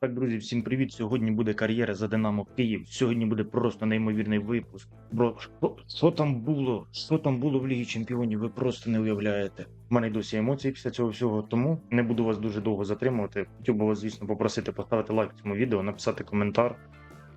Так, друзі, всім привіт. Сьогодні буде кар'єра за Динамо Київ. Сьогодні буде просто неймовірний випуск. Бро, що, там було? Що там було в Лігі Чемпіонів? Ви просто не уявляєте. У мене досі емоції після цього всього, тому не буду вас дуже довго затримувати. Хотів би вас, звісно, попросити поставити лайк цьому відео, написати коментар.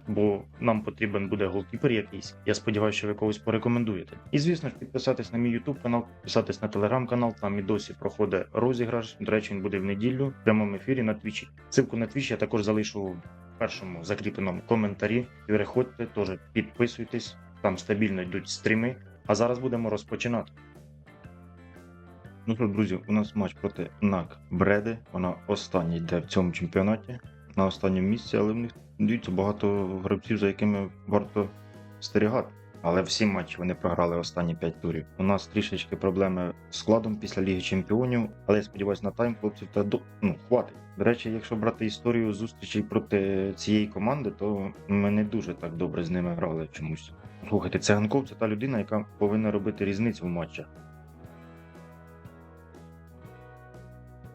Бо нам потрібен буде голкіпер якийсь. Я сподіваюся, що ви когось порекомендуєте. І звісно ж, підписатись на мій YouTube канал, підписатись на телеграм-канал. Там і досі проходить розіграш. До речі, він буде в неділю в прямому ефірі на Твічі. Ссылку на Твіч я також залишу в першому закріпленому коментарі. Переходьте, теж підписуйтесь. Там стабільно йдуть стріми. А зараз будемо розпочинати. Ну що, друзі, у нас матч проти НАК Бреди. Вона остання йде в цьому чемпіонаті на останньому місці, але в них дивіться багато гравців, за якими варто спостерігати. Але всі матчі вони програли останні 5 турів. У нас трішечки проблеми з складом після Ліги Чемпіонів, але я сподіваюся, на тайм хлопців та до ну хватить. До речі, якщо брати історію зустрічей проти цієї команди, то ми не дуже так добре з ними грали чомусь. Слухайте, Циганков це та людина, яка повинна робити різницю в матчах.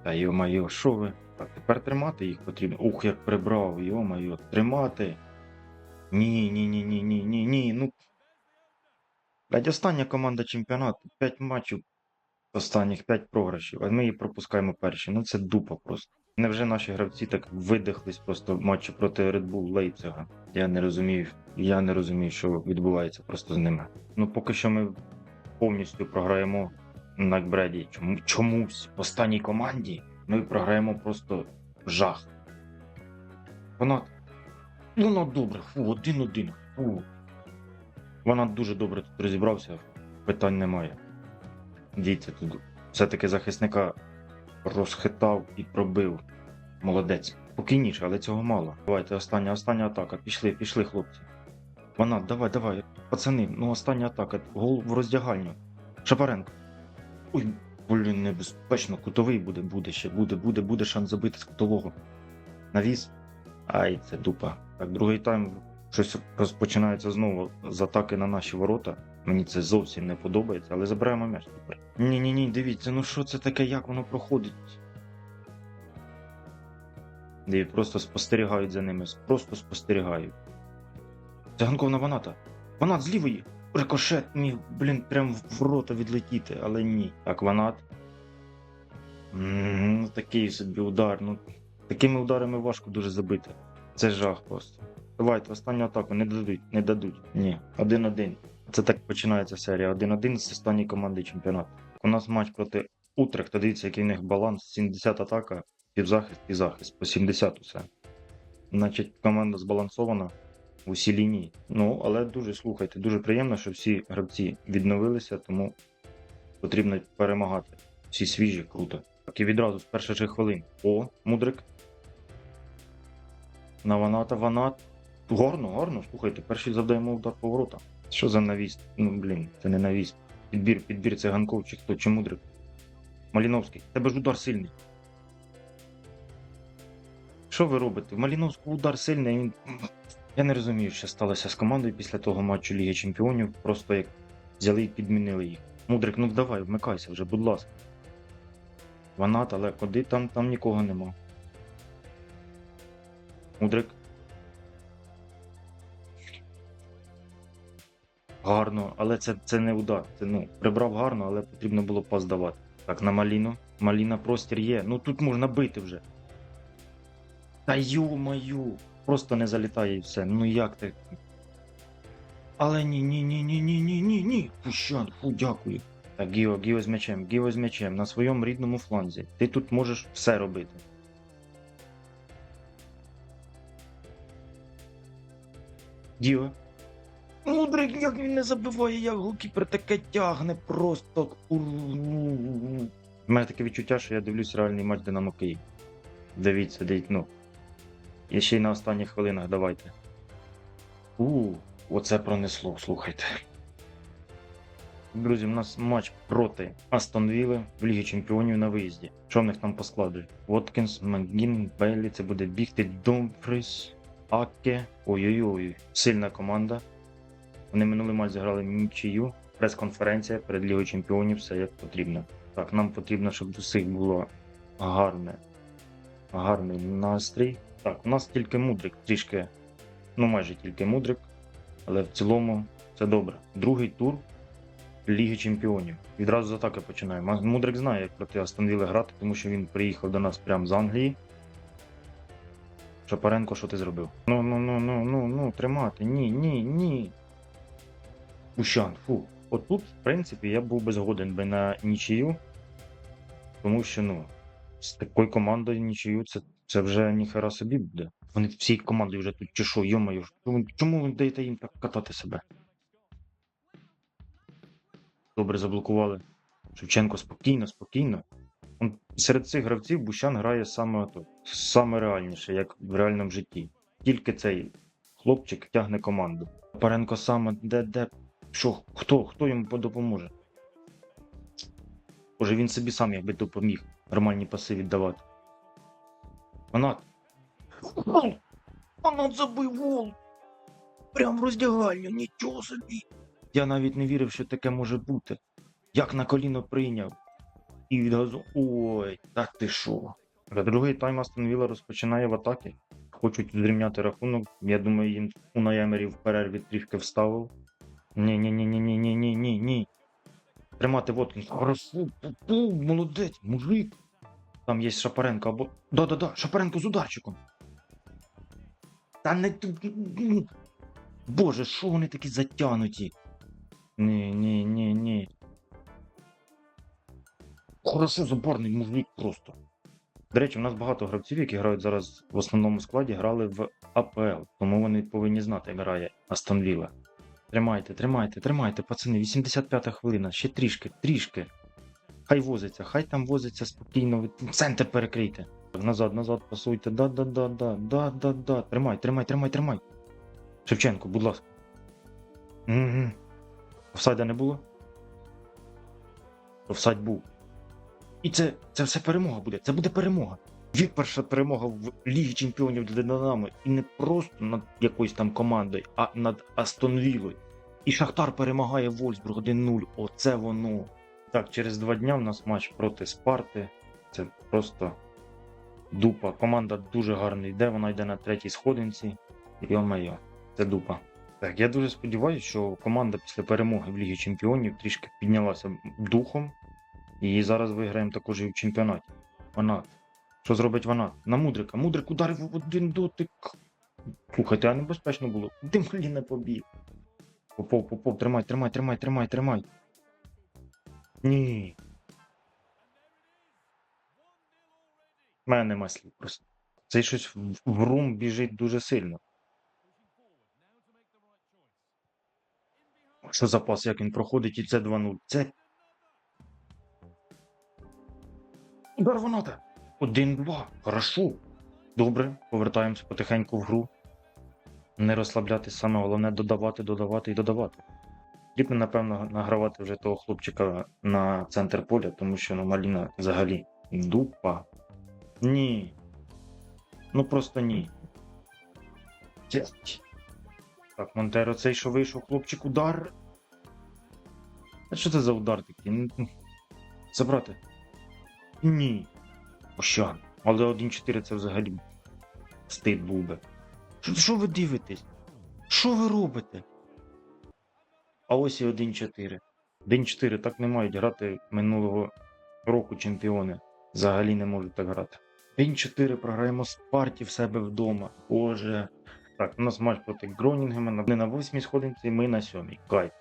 Та йо-майо, що ви? Так, тепер тримати їх потрібно. Ух, як прибрав, йо-майо, тримати. Ні, ні, ні, ні, ні, ні, ні. Ну. Блядь, остання команда чемпіонату. 5 матчів, останніх 5 програшів, а ми її пропускаємо перші. Ну це дупа просто. Невже наші гравці так видихлись просто в матчі проти Red Bull Лейпцига? Я не розумію. Я не розумію, що відбувається просто з ними. Ну поки що ми повністю програємо на Бреді. Чому чомусь в останній команді ми програємо просто жах. Вона. Ну, ну добре, фу, один-один. Фу. Вона дуже добре тут розібрався, питань немає. Дійте тут. Все-таки захисника розхитав і пробив. Молодець. Спокійніше, але цього мало. Давайте остання, остання атака. Пішли, пішли, хлопці. Вона, давай, давай. Пацани, ну остання атака. Гол в роздягальню. Шапаренко. Ой, блін, небезпечно. Кутовий буде, буде ще, буде, буде, буде шанс забити з кутового. Навіс. Ай, це дупа. Так, другий тайм щось розпочинається знову з атаки на наші ворота. Мені це зовсім не подобається, але забираємо м'яч тепер. Ні, ні, дивіться, ну що це таке, як воно проходить? Диві, просто спостерігають за ними, просто спостерігають. Циганков на ваната. Ванат з лівої. Рикошет міг, блін, прям в рота відлетіти, але ні. Так, ванат. М, Ну, такий собі удар. Ну, такими ударами важко дуже забити. Це жах просто. Давайте, останню атаку не дадуть, не дадуть. Ні, 1-1. Це так починається серія. 1-1 з останньої команди чемпіонату. У нас матч проти Утрехта. Дивіться, який в них баланс. 70 атака, півзахист і захист. По 70 усе. Значить, команда збалансована в усі лінії. Ну, але дуже слухайте, дуже приємно, що всі гравці відновилися, тому потрібно перемагати. Всі свіжі, круто. Так і відразу з перших же хвилин. О, мудрик. На ваната, ванат. Гарно, гарно, слухайте, перший завдаємо удар поворота. Що за навіс? Ну, блін, це не навіс. Підбір, підбір циганков чи хто, чи мудрик. Маліновський, тебе ж удар сильний. Що ви робите? В Маліновського удар сильний. Він... Я не розумію, що сталося з командою після того матчу Ліги Чемпіонів. Просто як взяли і підмінили їх. Мудрик, ну давай, вмикайся вже, будь ласка. Ванат, але куди там, там нікого нема. Мудрик. Гарно, але це, це не удар. Це ну, прибрав гарно, але потрібно було пас давати. Так, на Маліну. Маліна простір є. Ну тут можна бити вже. Та ю-маю. Просто не залітає і все. Ну як ти? Але ні, ні, ні, ні, ні, ні, ні, ні. Пущан, фу, дякую. Так, Гіо, Гіо з м'ячем, Гіо з м'ячем на своєму рідному фланзі. Ти тут можеш все робити. Гіо. Мудрик, як він не забиває, як голкіпер таке тягне просто. У мене таке відчуття, що я дивлюсь реальний матч Динамо Київ. Дивіться, дивіться, ну. І ще й на останніх хвилинах давайте. У, оце пронесло, слухайте. Друзі, у нас матч проти Астон Вілли в Лігі Чемпіонів на виїзді. Що в них там по складу? Воткінс, Макгін, Бейлі, це буде бігти Домфріс, Аке. Ой-ой-ой, сильна команда. Вони минулий матч зіграли нічию. Прес-конференція перед Лігою Чемпіонів, все як потрібно. Так, нам потрібно, щоб до всіх було гарне, гарний настрій. Так, у нас тільки мудрик, трішки, ну майже тільки мудрик, але в цілому це добре. Другий тур Ліги Чемпіонів. Відразу з атаки починаємо. Мудрик знає, як проти Астонвіли грати, тому що він приїхав до нас прямо з Англії. Шапаренко, що ти зробив? Ну, ну, ну, ну, ну, ну, тримати. Ні, ні, ні. Бущан, фу. От тут, в принципі, я був би згоден би на нічию, тому що, ну, з такою командою нічию це, це вже ніхера собі буде. Вони всій командою вже тут чи що, йомаю, чому, ви даєте їм так катати себе? Добре заблокували. Шевченко спокійно, спокійно. Он, серед цих гравців Бущан грає саме, ото, саме реальніше, як в реальному житті. Тільки цей хлопчик тягне команду. Паренко саме де, де, що, хто, хто йому допоможе? Боже, він собі сам якби допоміг нормальні паси віддавати. Канат. Канат забив гол. Прям роздягальня, нічого собі. Я навіть не вірив, що таке може бути. Як на коліно прийняв. І відгазу. Ой, так ти шо? За другий тайм Астон Вілла розпочинає в атаки. Хочуть зрівняти рахунок. Я думаю, їм у наямерів в перерві трішки вставив. Ні-ні-ні-ні-ні-ні-ні-ні. Тримати Воткінс. Хорошо, молодець, мужик. Там є Шапаренко або. Да-да-да, Шапаренко з ударчиком. Та не. Боже, що вони такі затянуті? Ні, ні, ні, ні. Хорошо заборний мужик просто. До речі, у нас багато гравців, які грають зараз в основному складі, грали в АПЛ, тому вони повинні знати, як грає Астон Вілла. Тримайте, тримайте, тримайте, пацани, 85-та хвилина, ще трішки, трішки. Хай возиться, хай там возиться спокійно, центр перекрийте. Назад, назад пасуйте. Да, да, да, да, да, да, да. Тримай, тримай, тримай, тримай. Шевченко, будь ласка. Угу. Офсайда не було? Офсайд був. І це, це все перемога буде. Це буде перемога. Дві перша перемога в Лігі Чемпіонів для Динамо. І не просто над якоюсь там командою, а над Астон Віллою. І Шахтар перемагає Вольсбург 1-0. Оце воно. Так, через два дня в нас матч проти Спарти. Це просто дупа. Команда дуже гарно йде, вона йде на третій сходинці. Йо-майо, це дупа. Так, я дуже сподіваюся, що команда після перемоги в Лігі Чемпіонів трішки піднялася духом. І зараз виграємо також і в чемпіонаті. Ванат. Що зробить Ванат? На Мудрика. Мудрик ударив в один дотик. Слухайте, а небезпечно було. Не побіг. Попов, попов, тримай, тримай, тримай, тримай, тримай. Ні. У мене нема слів просто. Цей щось в- рум біжить дуже сильно. Що за пас, як він проходить, і це 2-0. Це. Удар Ваната. 1-2. Хорошо. Добре, повертаємося потихеньку в гру. Не розслаблятись, саме головне додавати, додавати і додавати. Потрібно, напевно, награвати вже того хлопчика на центр поля, тому що ну, Маліна взагалі дупа. Ні. Ну просто ні. Так, Монтеро, цей, що вийшов, хлопчик, удар. А що це за удар такий? Ну, Забрати. Ні. Ощан. Але 1-4 це взагалі стид був би. Що ви дивитесь? Що ви робите? А ось і 1-4. 1-4 так не мають грати минулого року чемпіони. Взагалі не можуть так грати. 1-4 програємо Спарті в себе вдома. Боже. Так, у нас матч проти Гронінгема. Вони на 8 сходинці, ми на 7. Кайф.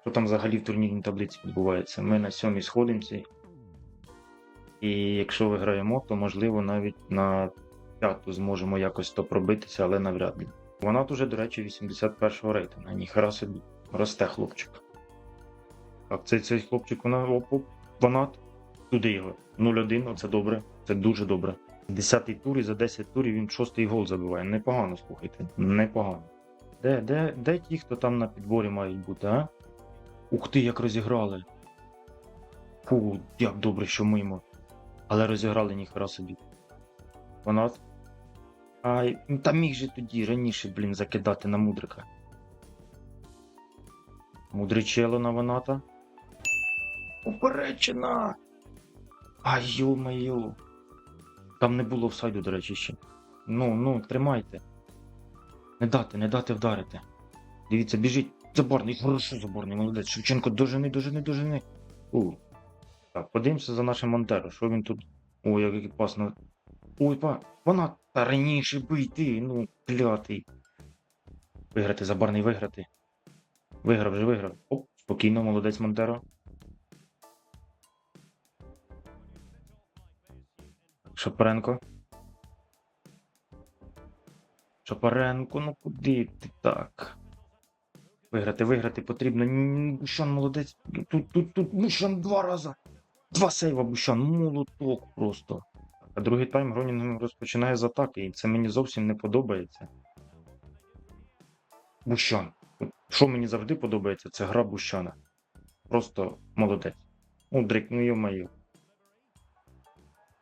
Що там взагалі в турнірній таблиці відбувається? Ми на 7 сходинці. І якщо виграємо, то можливо навіть на п'яту зможемо якось то пробитися, але навряд ли. Вона дуже, до речі, 81-го рейтинга. Ніхера собі. Росте хлопчик. Так, цей, цей хлопчик, вона фанат. Туди його. 0-1, оце добре. Це дуже добре. Десятий тур і за 10 турів він шостий гол забиває. Непогано, слухайте. Непогано. Де, де, де ті, хто там на підборі мають бути, а? Ух ти, як розіграли. Фу, як добре, що мимо. Але розіграли ніхера собі. Фанат. Ай, та міг же тоді раніше, блін, закидати на мудрика. Мудричело на ваната. Уперечена! Ай, ё-моё. Там не було офсайду, до речі, ще. Ну, ну, тримайте. Не дати, не дати вдарити. Дивіться, біжить. Заборний, хорошо заборний, молодець. Шевченко, дожени, дожени, дожени. У. Так, подивимося за нашим Монтеро. Що він тут. Ой, як опасно. Ой, па, вона та раніше би йти, ну, клятий. Виграти, забарний виграти. Виграв вже виграв. Оп, спокійно, молодець Монтеро. Шапаренко. Шапаренко, ну куди ти так? Виграти, виграти потрібно. Бущан молодець. Тут, тут, тут, Бущан два рази. Два сейва Бущан, молоток просто. А другий тайм Гронінг розпочинає з атаки, і це мені зовсім не подобається. Бущан. Що мені завжди подобається, це гра Бущана. Просто молодець. Удрик, ну йо-моє.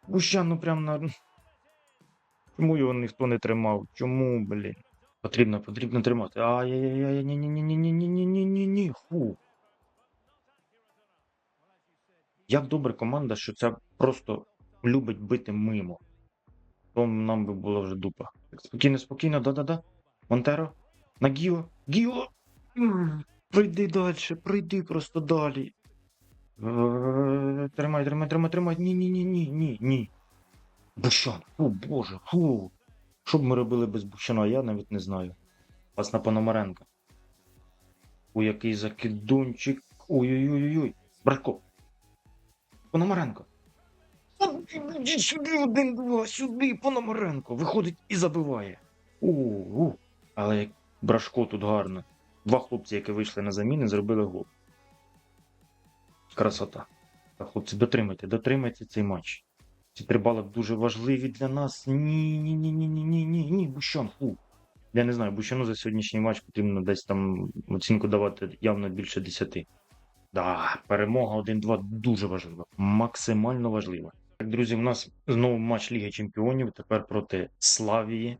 Бущан, ну прям на. Чому його ніхто не тримав? Чому, блін? Потрібно, потрібно тримати. Ай-яй-яй, ні ні ні ні ні ні ні ні ні ні Фу. Як добре команда, що це просто любить бити мимо. То нам би була вже дупа. Спокійно, спокійно, да-да-да. Монтеро. На Гіо. Гіо! М, Прийди далі, прийди просто далі. Е, Тримай, тримай, тримай, тримай. Ні, ні, ні, ні, ні, ні. Бущан, фу, боже, фу. Що б ми робили без Бущана, я навіть не знаю. На Пономаренка. У який закидунчик. Ой-ой-ой-ой. Брашко. Пономаренко. Сюди один-два, сюди, Пономаренко. Виходить і забиває. У-у. Але як Брашко тут гарно. Два хлопці, які вийшли на заміни, зробили гол. Красота. Хлопці, дотримайте, дотримайте цей матч. Ці три бали дуже важливі для нас. Ні, ні, ні, ні, ні, ні, ні, ні, Бущан, фу. Я не знаю, Бущану за сьогоднішній матч потрібно десь там оцінку давати явно більше 10. Да, перемога 1-2 дуже важлива, максимально важлива. Так, друзі, у нас знову матч Ліги Чемпіонів, тепер проти Славії.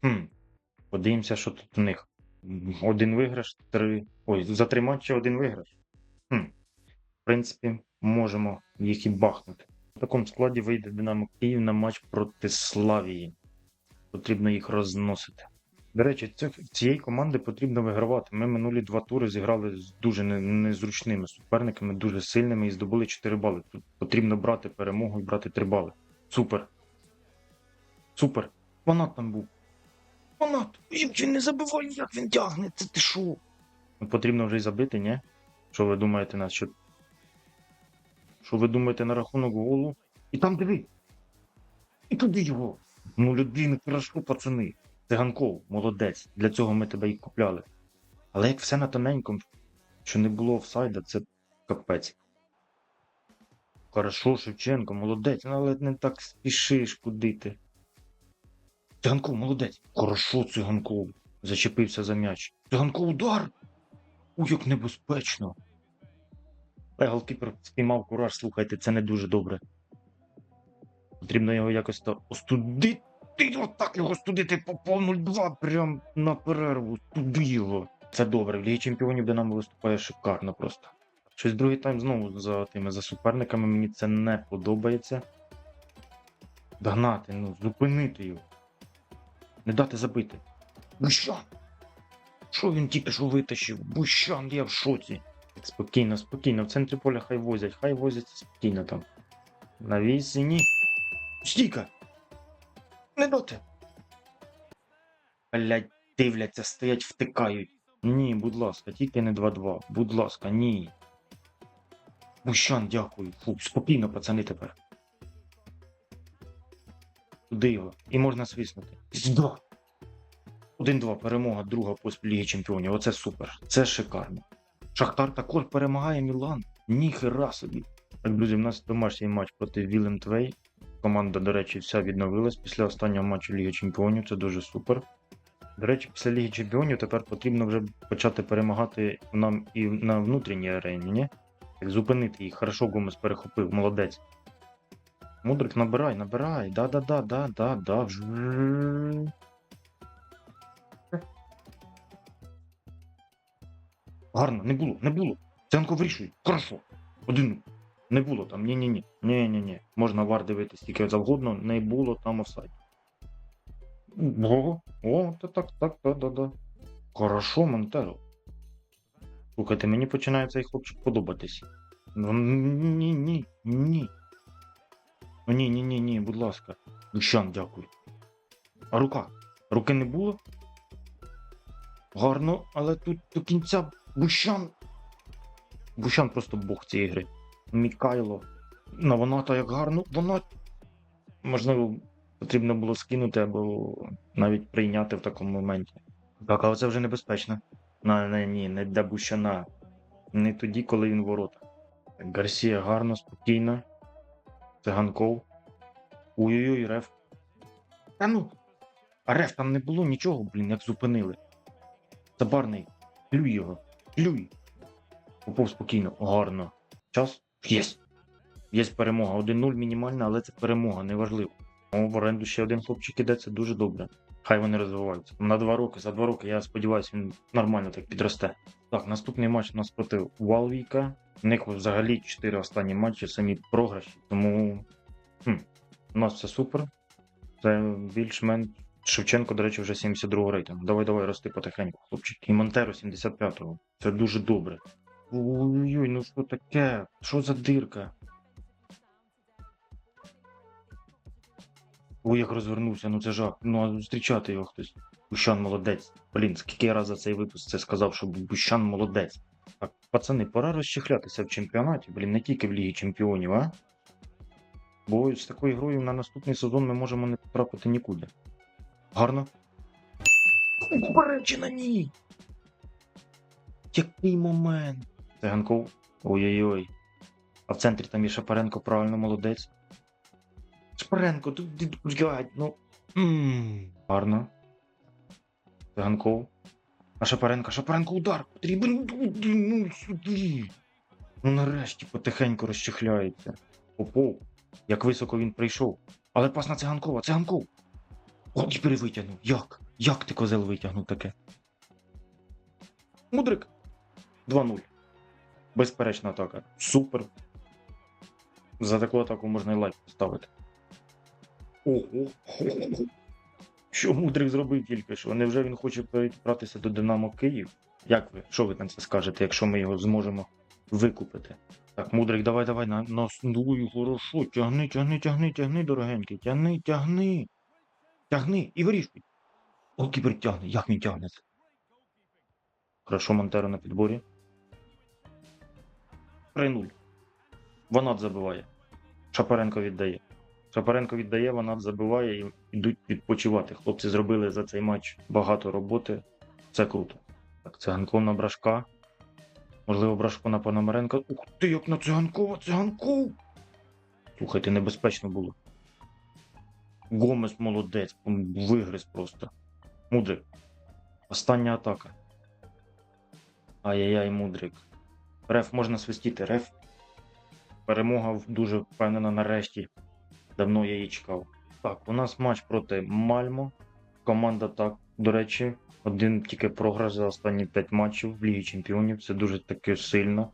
Хм. Подивимося, що тут у них. Один виграш, три. Ой, за три матчі один виграш. Хм. В принципі, можемо їх і бахнути. В такому складі вийде Динамо Київ на матч проти Славії. Потрібно їх розносити. До речі, цієї команди потрібно вигравати. Ми минулі два тури зіграли з дуже незручними суперниками, дуже сильними і здобули 4 бали. Тут потрібно брати перемогу і брати 3 бали. Супер. Супер. Фанат там був. Фанат! Як він не забиває, як він тягне, це ти що? Ну, потрібно вже й забити, ні? Що ви думаєте на що? Що ви думаєте на рахунок голу? І там диви. І туди його. Ну, людина, хорошо, пацани. Циганков, молодець. Для цього ми тебе і купляли. Але як все на тоненькому, що не було офсайда, це капець. Хорошо, Шевченко, молодець, ну, але не так спішиш куди ти. Циганков, молодець. Хорошо, циганков. Зачепився за м'яч. Циганков удар! У, як небезпечно. Але голкіпер спіймав кураж, слухайте, це не дуже добре. Потрібно його якось то остудити. Отак його студити по по 0-2 прям на перерву. Туди його. Це добре. В Лігі Чемпіонів Динамо виступає шикарно просто. Щось другий тайм знову за тими за суперниками. Мені це не подобається. Догнати, ну, зупинити його. Не дати забити. Бущан! Що він тільки що витащив? Бущан, я в шоці. Спокійно, спокійно. В центрі поля хай возять, хай возять спокійно там. На вісені. Стійка! Не доти. Блять, дивляться, стоять, втикають. Ні, будь ласка, тільки не 2-2. Будь ласка, ні. Бущан, дякую. Фу, спокійно, пацани тепер. Туди його. І можна свиснути. Здох. 1-2, перемога, друга поспіль Ліги Чемпіонів. Оце супер. Це шикарно. Шахтар також перемагає Мілан. Ніхера собі. Так, друзі, в нас домашній матч проти Вілем Твей. Команда, до речі, вся відновилась після останнього матчу Ліги Чемпіонів. Це дуже супер. До речі, після Ліги Чемпіонів тепер потрібно вже почати перемагати нам і на внутрішній арені, ні? Зупинити їх. Хорошо Гомес перехопив, молодець. Мудрик, набирай, набирай. Да-да-да, да-да, да. Гарно, не було, не було. Ценко вирішує. Хорошо. Один. Не було там. Ні-ні-ні. Ні-ні-ні. Можна вар дивитись тільки завгодно, не було там офсайд. О, о, та так, так, да, да, да. Хорошо, Монтеро. Слухайте, мені починає цей хлопчик подобатись. Ні, ні, ні. Ну ні, ні, ні, ні, будь ласка. Бущан, дякую. А рука? Руки не було? Гарно, але тут до кінця Бущан. Бущан просто бог цієї гри. Мікайло. Ну, вона то як гарно, вона. Можливо, потрібно було скинути або навіть прийняти в такому моменті. Так, але це вже небезпечно. На, не, ні, не для Бущана. Не тоді, коли він в воротах. Так, Гарсія гарно, спокійно. Циганков. Ой-ой-ой, реф. Та ну. А реф там не було нічого, блін, як зупинили. Забарний. Плюй його. Плюй. Попов спокійно. Гарно. Час? Єсть. Є перемога. 1-0 мінімальна, але це перемога, неважливо. В оренду ще один хлопчик іде, це дуже добре. Хай вони розвиваються. На два роки, за два роки, я сподіваюся, він нормально так підросте. Так, наступний матч у нас проти Валвіка. У них взагалі 4 останні матчі, самі програші. Тому хм, у нас все супер. Це більш-менш. Шевченко, до речі, вже 72 рейтинг. Давай, давай, рости потихеньку, хлопчик. І Монтеро 75-го. Це дуже добре. Ой-ой, ну що таке? Що за дирка? Ой, як розвернувся, ну це жах. Ну а зустрічати його хтось. Бущан молодець. Блін, скільки я раз за цей випуск це сказав, що Бущан молодець. Так, пацани, пора розчехлятися в чемпіонаті, блін, не тільки в Лігі Чемпіонів, а? Бо з такою грою на наступний сезон ми можемо не потрапити нікуди. Гарно. Попереджена ні! Який момент? Циганков. Ой-ой-ой. А в центрі там є Шапаренко, правильно, молодець. Шапаренко, тут блядь, ну. Гарно. Циганков. А Шапаренко, Шапаренко удар потрібен. Ну, сюди. Ну нарешті потихеньку розчехляється. Попов. Як високо він прийшов. Але пас на циганкова, циганков. От і перевитягнув. Як? Як ти козел витягнув таке? Мудрик. 2-0. Безперечна атака. Супер. За таку атаку можна і лайк поставити. Що Мудрик зробив тільки що? Невже він хоче перебратися до Динамо Київ? Як ви? Що ви на це скажете, якщо ми його зможемо викупити? Так, Мудрик, давай, давай, на, на ну, хорошо, тягни, тягни, тягни, тягни, дорогенький, тягни, тягни. Тягни і вирішуй. Голкіпер тягне, як він тягне це? Хорошо, Монтеро на підборі. 3-0. Ванат забиває. Шапаренко віддає. Шапаренко віддає, Ванат забиває і йдуть відпочивати. Хлопці зробили за цей матч багато роботи. Це круто. Так, циганков на брашка. Можливо, брашко на Пономаренка. Ух ти, як на циганкова, циганков! Слухайте, небезпечно було. Гомес молодець, вигриз просто. Мудрик. Остання атака. Ай-яй-яй, мудрик. Реф можна свистіти, реф. Перемога дуже впевнена нарешті. Давно я її чекав. Так, у нас матч проти Мальмо. Команда так, до речі, один тільки програш за останні 5 матчів в Лігі Чемпіонів. Це дуже таки сильно.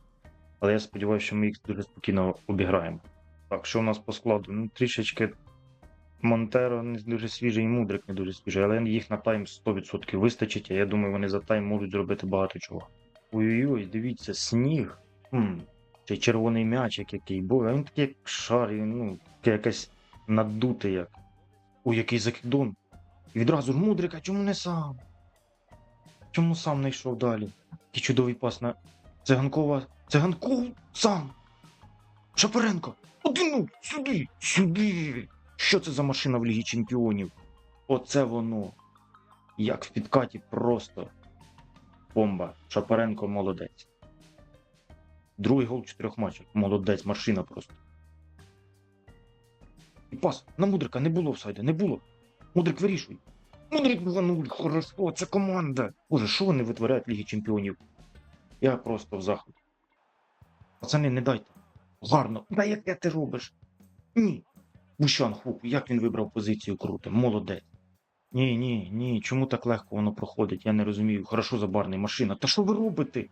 Але я сподіваюся, що ми їх дуже спокійно обіграємо. Так, що у нас по складу? Ну, трішечки Монтеро не дуже свіжий і Мудрик не дуже свіжий, але їх на тайм 100% вистачить, а я думаю, вони за тайм можуть зробити багато чого. Ой-ой-ой, дивіться, сніг. Хм, цей червоний м'ячик який, бо він такий як шар, ну, таке надуте як. Ой, який закидон. І відразу Мудрика, чому не сам? Чому сам не йшов далі? Який чудовий пас на Циганкова. Циганков сам! Шапаренко! Один сюди! Сюди! Що це за машина в Лігі Чемпіонів? Оце воно. Як в підкаті просто. Бомба. Шапаренко молодець. Другий гол чотирьох матчах. Молодець, машина просто. І пас на Мудрика не було офсайда, не було. Мудрик вирішуй. Мудрик 2-0, хорошо, це команда. Боже, що вони витворяють в Лігі Чемпіонів? Я просто в захваті. Пацани, не дайте. Гарно. Да яке ти робиш? Ні. Бущан хуп, як він вибрав позицію круто, молодець. Ні, ні, ні, чому так легко воно проходить? Я не розумію. Хорошо забарний машина. Та що ви робите?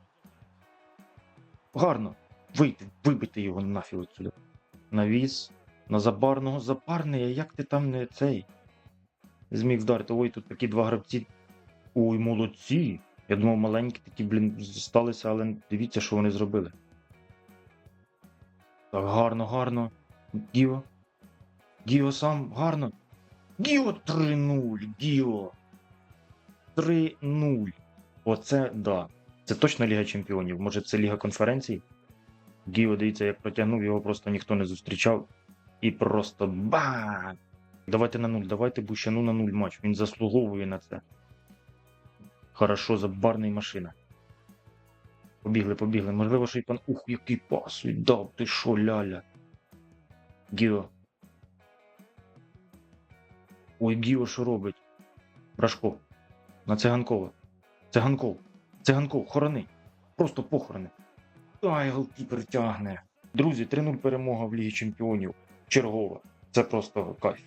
Гарно. Вийти, вибити його нафіг отсюди. Навіс. На забарного забарний, а як ти там не цей? зміг вдарити. Ой, тут такі два гравці. Ой, молодці. Я думав, маленькі такі, блін, сталися, але дивіться, що вони зробили. Так, гарно, гарно. Гіо. Гіо сам гарно. Гіо 3-0. Гіо. 3-0. Оце да. Це точно Ліга Чемпіонів. Може це Ліга конференцій? Гіо, дивіться, як протягнув, його просто ніхто не зустрічав. І просто бам! Давайте на нуль, давайте Бущану на нуль матч. Він заслуговує на це. Хорошо, забарний машина. Побігли, побігли. Можливо, що й пан. Ух, який пас віддав, ти шо, ляля. Гіо. Ой, Гіо, що робить? Брашко. На циганкова. Циганков. Циганков, хорони. Просто похорони. Ай, голкіпер тягне. Друзі, 3-0 перемога в Лігі Чемпіонів. Чергова. Це просто кайф.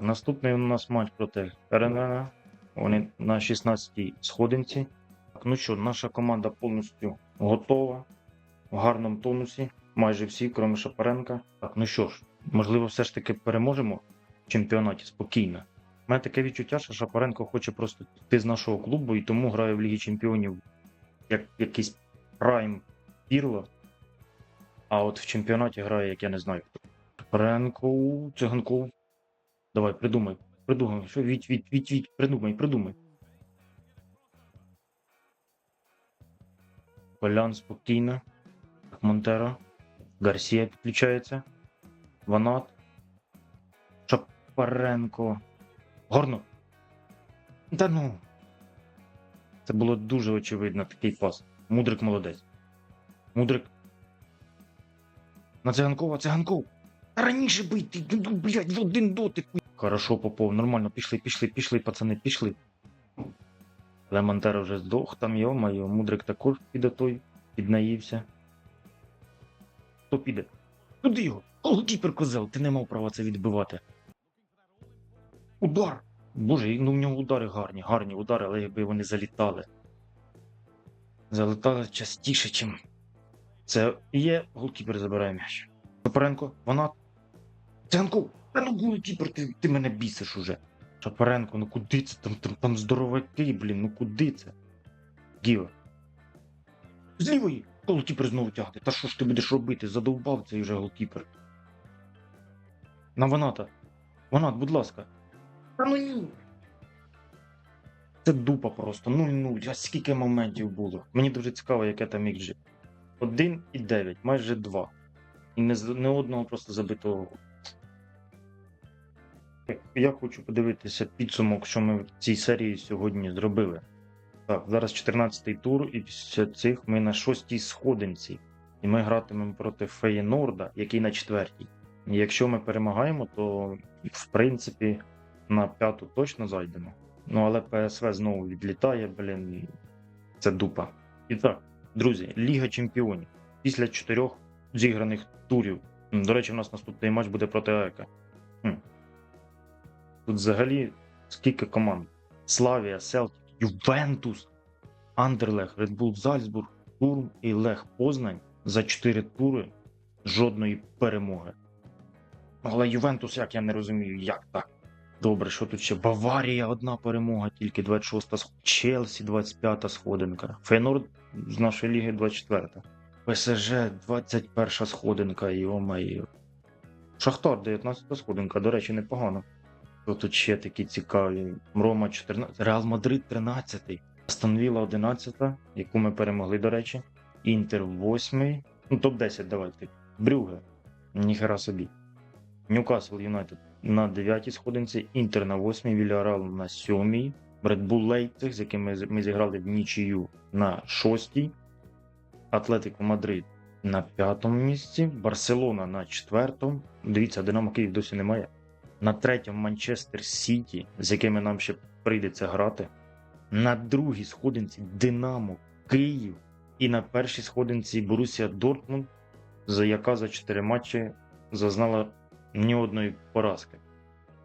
Наступний у нас матч проти РНН. Вони на 16-й сходинці. Так, ну що, наша команда повністю готова. В гарному тонусі. Майже всі, крім Шапаренка. Так, ну що ж, можливо, все ж таки переможемо в чемпіонаті спокійно. У мене таке відчуття, що Шапаренко хоче просто піти з нашого клубу і тому грає в Лігі Чемпіонів як якийсь прайм Пірло. А от в чемпіонаті грає, як я не знаю хто. Шапаренко, Циганков. Давай, придумай. Придумай. Що відь, відь, відь, відь, придумай, придумай. Полян спокійно. Монтера. Гарсія підключається. Ванат. Шапаренко. Горно. Та ну. Це було дуже очевидно такий пас. Мудрик молодець. Мудрик. На циганкова, циганков. Раніше би йти, ну, блядь, в один дотик. Хорошо, Попов, нормально, пішли, пішли, пішли, пацани, пішли. Але Монтера вже здох, там йо-моє, Мудрик також піде той, піднаївся. Хто піде? Туди його! Голкіпер козел, ти не мав права це відбивати. Удар! Боже, ну в нього удари гарні, гарні удари, але якби вони залітали. Залітали частіше, чим це є. Голкіпер забирає м'яч. Шапаренко, вона. Циганков! Та ну голкіпер, ти, ти мене бісиш уже. Шапаренко, ну куди це? Там, там, там здороваки, блін, ну куди це? Гіо. З лівої! Голкіпер знову тягне. Та що ж ти будеш робити? Задовбав цей вже голкіпер. На Ваната. Ванат, будь ласка. Та ну ні. Це дупа просто. 0-0. А скільки моментів було. Мені дуже цікаво, яке там XG. 1 і 9, майже 2. І не, не одного просто забитого. Я хочу подивитися підсумок, що ми в цій серії сьогодні зробили. Так, зараз 14-й тур, і після цих ми на шостій сходинці. І ми гратимемо проти Феєнорда, який на четвертій. І якщо ми перемагаємо, то в принципі на п'яту точно зайдемо. Ну але ПСВ знову відлітає, блін. Це дупа. І так, друзі, Ліга Чемпіонів. Після чотирьох зіграних турів. До речі, у нас наступний матч буде проти АЕКа. Тут взагалі скільки команд? Славія, Селтік, Ювентус, Андерлех, Редбул Зальцбург, Турм і Лех Познань за 4 тури жодної перемоги. Але Ювентус, як я не розумію, як так? Добре, що тут ще? Баварія одна перемога, тільки 26-та сх- Челсі 25-та сходинка. Фейнорд з нашої ліги 24-та. ПСЖ 21-та сходинка, йо-моє. Шахтар 19-та сходинка, до речі, непогано. Хто тут ще такі цікаві? Рома 14, Реал Мадрид 13. Астонвіла 11, яку ми перемогли, до речі. Інтер 8. Ну, топ-10 давайте. Брюге. Ніхера собі. Ньюкасл Юнайтед на 9 сходинці, Інтер на 8, Вільярал на 7, Red Bull Leipzig, з яким ми, зіграли в нічию на 6, Атлетико Мадрид на 5 місці, Барселона на 4. Дивіться, Динамо Київ досі немає. На третьому Манчестер Сіті, з якими нам ще прийдеться грати. На другій сходинці Динамо Київ. І на першій сходинці Борусія Дортмунд, за яка за 4 матчі зазнала ні одної поразки.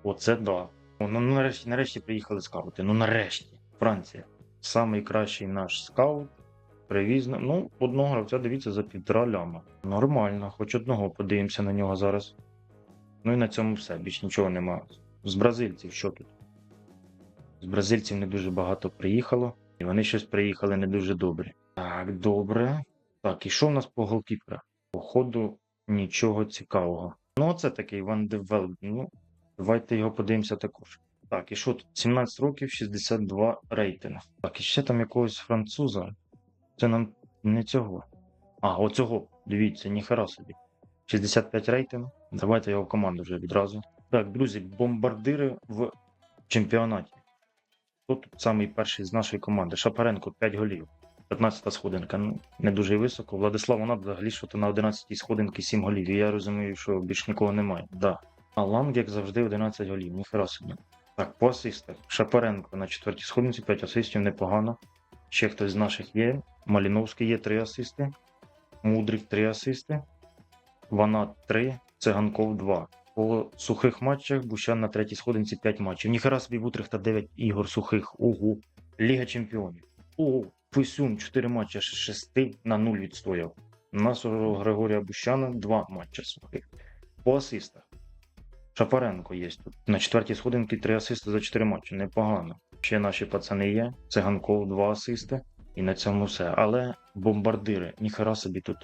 Оце да. Ну нарешті, нарешті приїхали скаути. Ну нарешті. Франція. Самий кращий наш скаут. Привіз. Ну, одного гравця дивіться за півтора ляма. Нормально, хоч одного подивимося на нього зараз. Ну і на цьому все. Більш нічого нема. З бразильців що тут? З бразильців не дуже багато приїхало, і вони щось приїхали не дуже добрі. Так, добре. Так, і що в нас по голкіперах? Походу, нічого цікавого. Ну, це такий Ван де Вел. Ну, давайте його подивимося також. Так, і що тут? 17 років, 62 рейтинг. Так, і ще там якогось француза. Це нам не цього. А, оцього, дивіться, ніхера собі. 65 рейтинг. Давайте його команду вже відразу. Так, друзі, бомбардири в чемпіонаті. Тут самий перший з нашої команди? Шапаренко 5 голів. 15-та сходинка. Ну, не дуже високо. Владислав Онат взагалі що то на 11-й сходинки 7 голів. І я розумію, що більш нікого немає. Да. А Ланг, як завжди, 11 голів. Ніхера собі. Так, по асистах. Шапаренко на четвертій сходинці, 5 асистів, непогано. Ще хтось з наших є. Маліновський є 3 асисти. Мудрик 3 асисти. Ванат 3, Циганков 2. По сухих матчах Бущан на третій сходинці 5 матчів. Ніхера собі Бутрихта 9 ігор сухих. Ого. Ліга чемпіонів. Ого. Фесюн 4 матчі з 6 на 0 відстояв. У нас у Григорія Бущана 2 матчі сухих. По асистах. Шапаренко є тут. На четвертій сходинці 3 асисти за 4 матчі. Непогано. Ще наші пацани є. Циганков 2 асисти. І на цьому все. Але бомбардири, ніхера собі тут.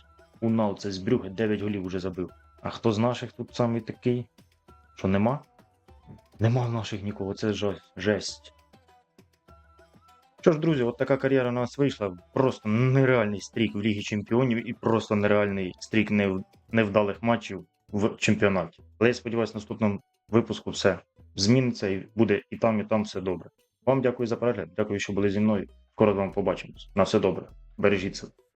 Унал, це з Брюге 9 голів уже забив. А хто з наших тут самий такий? Що нема? Нема наших нікого, це жа- жесть. Що ж, друзі, от така кар'єра у нас вийшла. Просто нереальний стрік в Лігі Чемпіонів і просто нереальний стрік нев- невдалих матчів в чемпіонаті. Але я сподіваюся, в наступному випуску все зміниться і буде і там, і там все добре. Вам дякую за перегляд. Дякую, що були зі мною. Скоро з вами побачимось. На все добре. Бережіть себе.